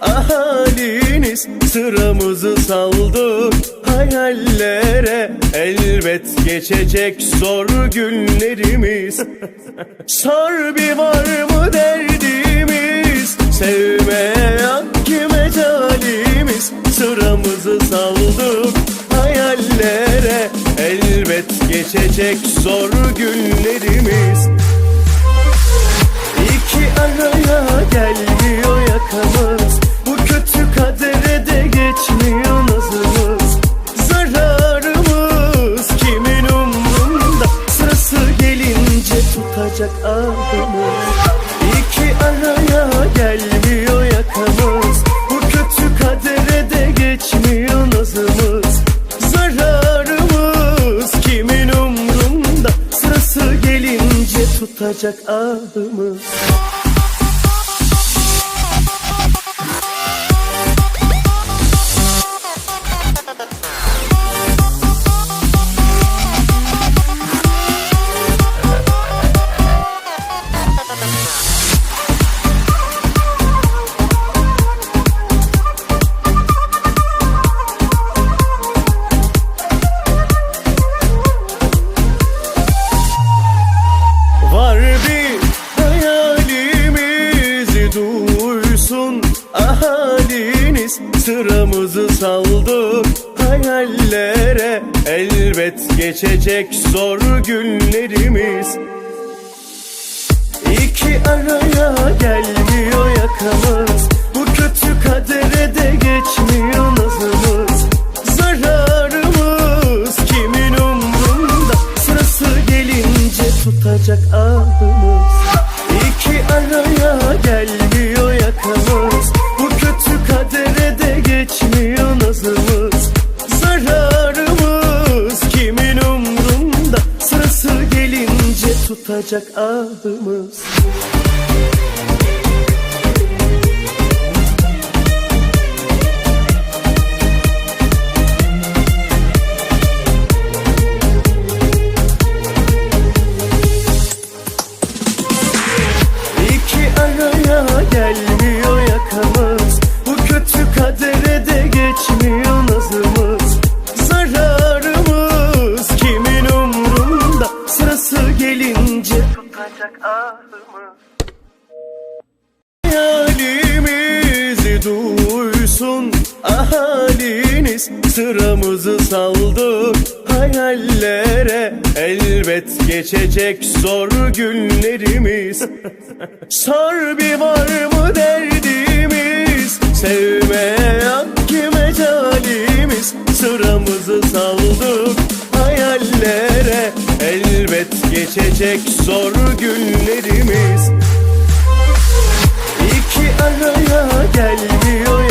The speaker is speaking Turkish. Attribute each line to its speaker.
Speaker 1: ahaliniz Sıramızı saldık hayallere Elbet geçecek zor günlerimiz. Sor bir var mı derdimiz? Sevmeye ki mecalimiz Sıramızı saldık hayallere Elbet geçecek zor günlerimiz. İki araya gelmiyor tutacak ahımız İki araya gelmiyor yakamız. Bu kötü kadere de geçmiyor nazımız. Zararımız kimin umrunda? Sırası gelince tutacak ahımız Sıramızı saldık hayallere Elbet geçecek zor günlerimiz. İki araya gelmiyor yakamız. Bu kötü kadere de geçmiyor nazımız. Zararımız kimin umrunda? Sırası gelince tutacak ahımız. İki araya gelmiyor tutacak ahımız tutacak ahımız Hayalimizi duysun ahaliniz Sıramızı saldık hayallere Elbet geçecek zor günlerimiz. Sor bir var mı derdimiz? Sevmeye ki mecalimiz Sıramızı saldık hayallere Elbet geçecek zor günlerimiz. İki araya gelmiyor